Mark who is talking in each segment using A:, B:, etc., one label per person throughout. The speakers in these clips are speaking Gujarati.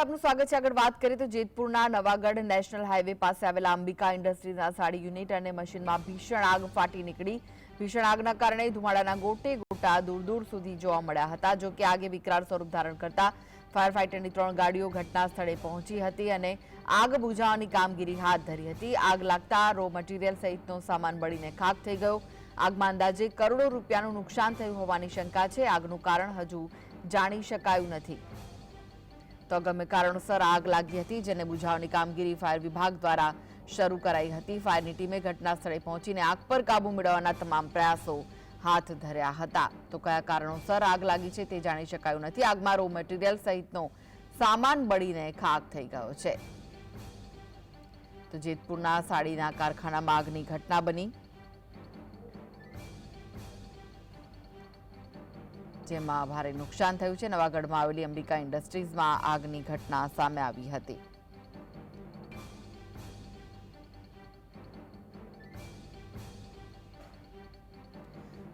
A: આપનું સ્વાગત છે. આગળ વાત કરીએ તો જેતપુરના નવાગઢ નેશનલ હાઈવે પાસે આવેલા અંબિકા ઇન્ડસ્ટ્રીઝના સાડી યુનિટ અને મશીનમાં ભીષણ આગ ફાટી નીકળી. ભીષણ આગના કારણે ધુમાડાના ગોટે ગોટા દૂર દૂર સુધી જોવા મળ્યા હતા. જો કે આગે વિકરાળ સ્વરૂપ ધારણ કરતા ફાયર ફાઇટરની ત્રણ ગાડીઓ ઘટના સ્થળે પહોંચી હતી અને આગ બુઝાવવાની કામગીરી હાથ ધરી હતી. આગ લાગતા રો મટીરિયલ સહિતનો સામાન બળીને ખાક થઈ ગયો. આગમાં અંદાજે કરોડો રૂપિયાનું નુકસાન થયું હોવાની શંકા છે. આગનું કારણ હજુ જાણી શકાયું નથી. તો ગમે કારણોસર આગ લાગી હતી, જેને બુઝાવવાની કામગીરી ફાયર વિભાગ દ્વારા શરૂ કરાઈ હતી. ફાયરની ટીમે ઘટના સ્થળે પહોંચીને આગ પર કાબુ મેળવવાના તમામ પ્રયાસો હાથ ધર્યા હતા. તો કયા કારણોસર આગ લાગી છે તે જાણી શકાયું નથી. આગમાં રો મટીરિયલ સહિતનો સામાન બળીને ખાક થઈ ગયો છે. તો જેતપુરના સાડીના કારખાનામાં આગની ઘટના બની. જેમાં ભારે નુકસાન થયું છે. નવાગઢમાં આવેલી અંબિકા ઇન્ડસ્ટ્રીઝમાં આગની ઘટના સામે આવી હતી.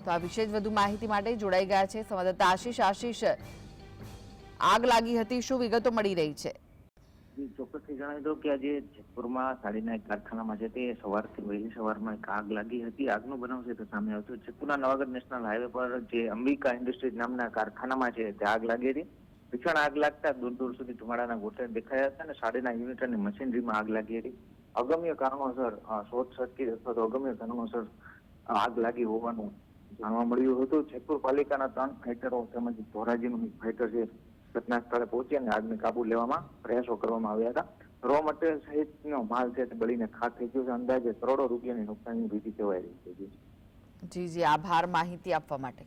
A: તો આ વિશે જ વધુ માહિતી માટે જોડાઈ ગયા છે સંવાદદાતા આશીષ. આશીષ, આગ લાગી હતી, શું વિગતો મળી રહી છે?
B: ચોક્કસથી જણાવી દઉં કે આજે જેતપુરમાં સાડીના એક કારખાનામાં છે તે સવારથી વહેલી સવારમાં એક આગ લાગી હતી. આગનો બનાવ છે સામે આવતો જેતપુરના નવાગઢ નેશનલ હાઈવે પર જે અંબિકા ઇન્ડસ્ટ્રીઝ નામના કારખાનામાં છે તે આગ લાગી હતી. ભીષણ આગ લાગતા દૂર દૂર સુધી ધુમાડાના ગોઠવણ દેખાયા હતા અને સાડીના યુનિટ અને મશીનરીમાં આગ લાગી હતી. અગમ્ય કારણોસર શોર્ટ સર્કિટ અથવા તો અગમ્ય કારણોસર આગ લાગી હોવાનું જાણવા મળ્યું હતું. જેતપુર પાલિકાના ત્રણ ફાઇટરો તેમજ ધોરાજીનું એક ફાઇટર છે ઘટના સ્થળે પહોંચી અને આગને કાબુ લેવામાં પ્રયાસો કરવામાં આવ્યા હતા. રો મટીરિયલ સહિતનો માલ છે તે બળીને ખાક થઈ ગયો છે. અંદાજે કરોડો રૂપિયાની નુકસાનની ભીતિ કહેવાય રહી છે.
A: જી જી. આભાર માહિતી આપવા માટે.